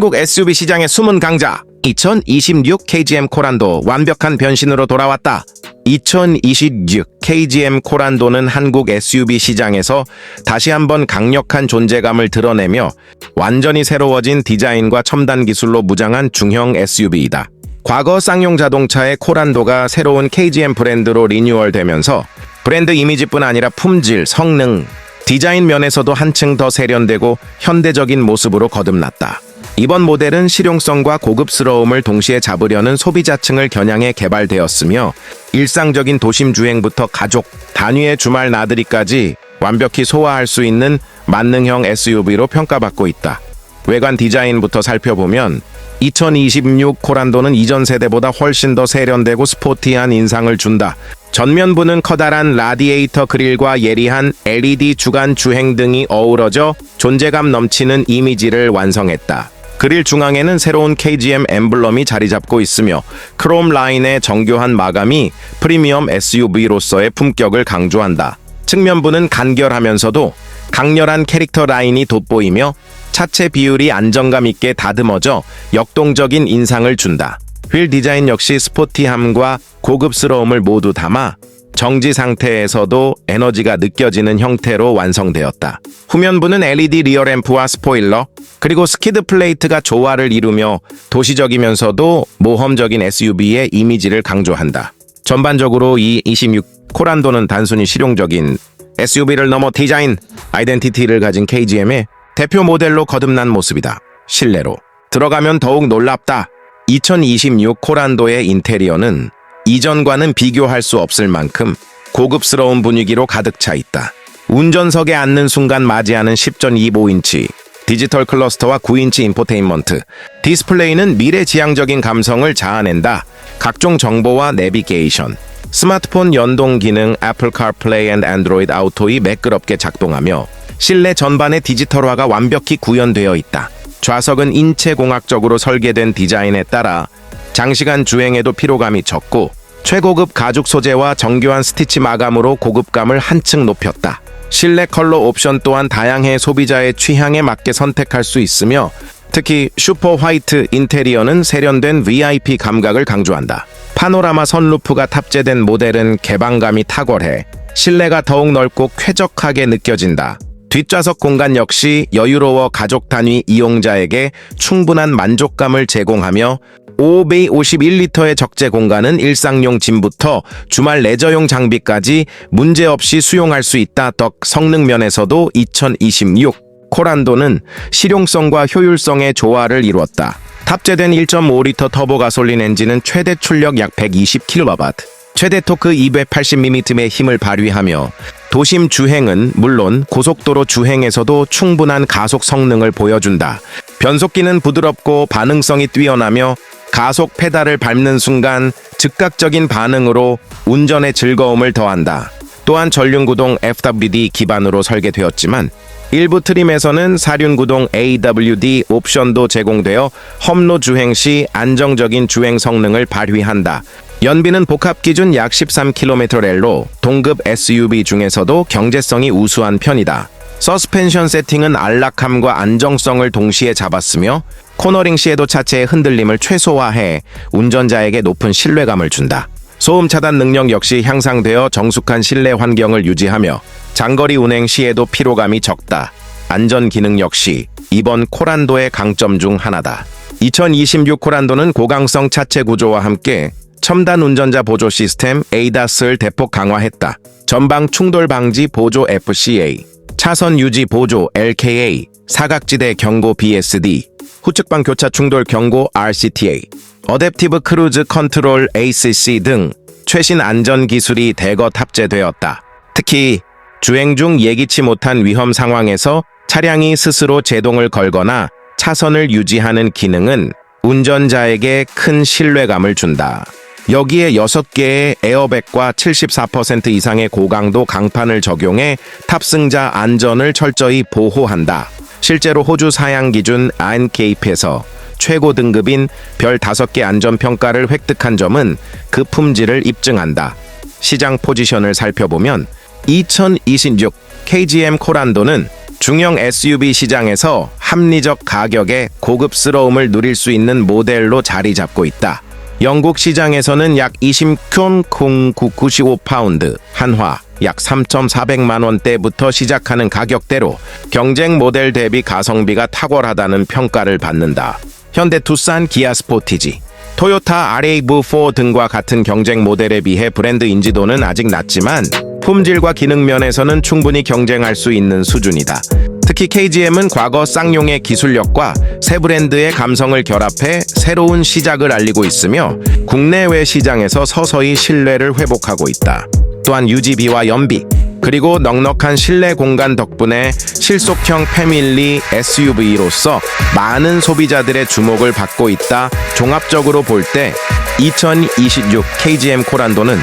한국 SUV 시장의 숨은 강자 2026 KGM 코란도 완벽한 변신으로 돌아왔다. 2026 KGM 코란도는 한국 SUV 시장에서 다시 한번 강력한 존재감을 드러내며 완전히 새로워진 디자인과 첨단 기술로 무장한 중형 SUV이다. 과거 쌍용 자동차의 코란도가 새로운 KGM 브랜드로 리뉴얼되면서 브랜드 이미지뿐 아니라 품질, 성능, 디자인 면에서도 한층 더 세련되고 현대적인 모습으로 거듭났다. 이번 모델은 실용성과 고급스러움을 동시에 잡으려는 소비자층을 겨냥해 개발되었으며 일상적인 도심 주행부터 가족, 단위의 주말 나들이까지 완벽히 소화할 수 있는 만능형 SUV로 평가받고 있다. 외관 디자인부터 살펴보면 2026 코란도는 이전 세대보다 훨씬 더 세련되고 스포티한 인상을 준다. 전면부는 커다란 라디에이터 그릴과 예리한 LED 주간 주행 등이 어우러져 존재감 넘치는 이미지를 완성했다. 그릴 중앙에는 새로운 KGM 엠블럼이 자리 잡고 있으며 크롬 라인의 정교한 마감이 프리미엄 SUV로서의 품격을 강조한다. 측면부는 간결하면서도 강렬한 캐릭터 라인이 돋보이며 차체 비율이 안정감 있게 다듬어져 역동적인 인상을 준다. 휠 디자인 역시 스포티함과 고급스러움을 모두 담아 정지 상태에서도 에너지가 느껴지는 형태로 완성되었다. 후면부는 LED 리어램프와 스포일러, 그리고 스키드 플레이트가 조화를 이루며 도시적이면서도 모험적인 SUV의 이미지를 강조한다. 전반적으로 이 26 코란도는 단순히 실용적인 SUV를 넘어 디자인, 아이덴티티를 가진 KGM의 대표 모델로 거듭난 모습이다. 실내로 들어가면 더욱 놀랍다. 2026 코란도의 인테리어는 이전과는 비교할 수 없을 만큼 고급스러운 분위기로 가득 차 있다. 운전석에 앉는 순간 맞이하는 10.25인치 디지털 클러스터와 9인치 인포테인먼트 디스플레이는 미래지향적인 감성을 자아낸다. 각종 정보와 내비게이션 스마트폰 연동 기능 애플 카플레이 앤 안드로이드 아우토이 매끄럽게 작동하며 실내 전반의 디지털화가 완벽히 구현되어 있다. 좌석은 인체공학적으로 설계된 디자인에 따라 장시간 주행에도 피로감이 적고 최고급 가죽 소재와 정교한 스티치 마감으로 고급감을 한층 높였다. 실내 컬러 옵션 또한 다양해 소비자의 취향에 맞게 선택할 수 있으며 특히 슈퍼 화이트 인테리어는 세련된 VIP 감각을 강조한다. 파노라마 선루프가 탑재된 모델은 개방감이 탁월해 실내가 더욱 넓고 쾌적하게 느껴진다. 뒷좌석 공간 역시 여유로워 가족 단위 이용자에게 충분한 만족감을 제공하며 5베이 51리터의 적재 공간은 일상용 짐부터 주말 레저용 장비까지 문제없이 수용할 수 있다. 덕 성능 면에서도 2026 코란도는 실용성과 효율성의 조화를 이루었다. 탑재된 1.5리터 터보 가솔린 엔진은 최대 출력 약 120kW, 최대 토크 280mm의 힘을 발휘하며 도심 주행은 물론 고속도로 주행에서도 충분한 가속 성능을 보여준다. 변속기는 부드럽고 반응성이 뛰어나며 가속 페달을 밟는 순간 즉각적인 반응으로 운전의 즐거움을 더한다. 또한 전륜구동 FWD 기반으로 설계되었지만 일부 트림에서는 사륜구동 AWD 옵션도 제공되어 험로 주행 시 안정적인 주행 성능을 발휘한다. 연비는 복합 기준 약 13km렐로 동급 SUV 중에서도 경제성이 우수한 편이다. 서스펜션 세팅은 안락함과 안정성을 동시에 잡았으며 코너링 시에도 차체의 흔들림을 최소화해 운전자에게 높은 신뢰감을 준다. 소음 차단 능력 역시 향상되어 정숙한 실내 환경을 유지하며 장거리 운행 시에도 피로감이 적다. 안전 기능 역시 이번 코란도의 강점 중 하나다. 2026 코란도는 고강성 차체 구조와 함께 첨단 운전자 보조 시스템 ADAS를 대폭 강화했다. 전방 충돌 방지 보조 FCA, 차선 유지 보조 LKA, 사각지대 경고 BSD, 후측방 교차 충돌 경고 RCTA, 어댑티브 크루즈 컨트롤 ACC 등 최신 안전 기술이 대거 탑재되었다. 특히 주행 중 예기치 못한 위험 상황에서 차량이 스스로 제동을 걸거나 차선을 유지하는 기능은 운전자에게 큰 신뢰감을 준다. 여기에 6개의 에어백과 74% 이상의 고강도 강판을 적용해 탑승자 안전을 철저히 보호한다. 실제로 호주 사양 기준 안케이프에서 최고 등급인 별 5개 안전평가를 획득한 점은 그 품질을 입증한다. 시장 포지션을 살펴보면 2026 KGM 코란도는 중형 SUV 시장에서 합리적 가격에 고급스러움을 누릴 수 있는 모델로 자리 잡고 있다. 영국 시장에서는 약 20콘 0995파운드, 한화 약 3,400만 원대부터 시작하는 가격대로 경쟁 모델 대비 가성비가 탁월하다는 평가를 받는다. 현대 투싼, 기아 스포티지, 토요타 RAV4 등과 같은 경쟁 모델에 비해 브랜드 인지도는 아직 낮지만 품질과 기능 면에서는 충분히 경쟁할 수 있는 수준이다. 특히 KGM은 과거 쌍용의 기술력과 새 브랜드의 감성을 결합해 새로운 시작을 알리고 있으며 국내외 시장에서 서서히 신뢰를 회복하고 있다. 또한 유지비와 연비, 그리고 넉넉한 실내 공간 덕분에 실속형 패밀리 SUV로서 많은 소비자들의 주목을 받고 있다. 종합적으로 볼 때 2026 KGM 코란도는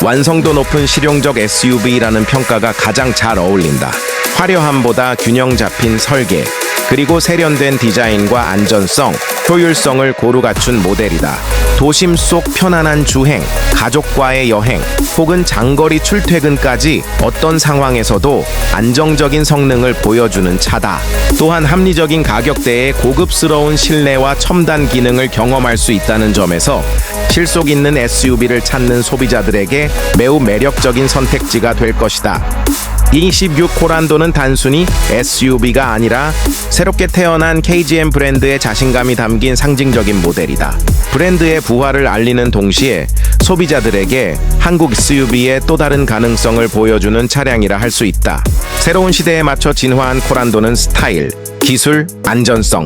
완성도 높은 실용적 SUV라는 평가가 가장 잘 어울린다. 화려함보다 균형 잡힌 설계, 그리고 세련된 디자인과 안전성, 효율성을 고루 갖춘 모델이다. 도심 속 편안한 주행, 가족과의 여행, 혹은 장거리 출퇴근까지 어떤 상황에서도 안정적인 성능을 보여주는 차다. 또한 합리적인 가격대에 고급스러운 실내와 첨단 기능을 경험할 수 있다는 점에서 실속 있는 SUV를 찾는 소비자들에게 매우 매력적인 선택지가 될 것이다. 26 코란도는 단순히 SUV가 아니라 새롭게 태어난 KGM 브랜드의 자신감이 담긴 상징적인 모델이다. 브랜드의 부활을 알리는 동시에 소비자들에게 한국 SUV의 또 다른 가능성을 보여주는 차량이라 할 수 있다. 새로운 시대에 맞춰 진화한 코란도는 스타일, 기술, 안전성,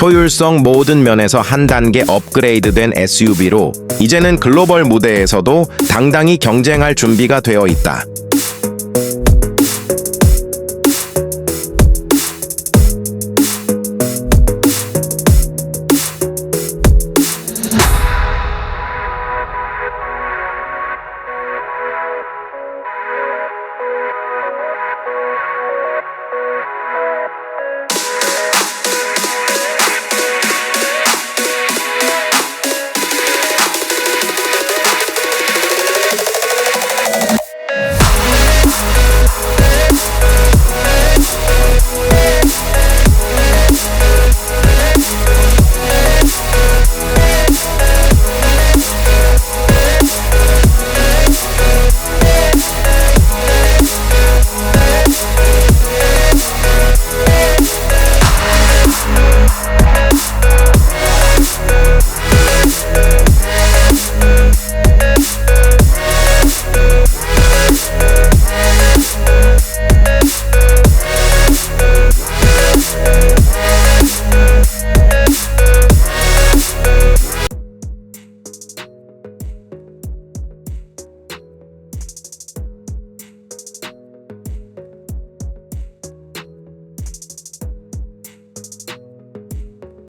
효율성 모든 면에서 한 단계 업그레이드된 SUV로 이제는 글로벌 무대에서도 당당히 경쟁할 준비가 되어 있다.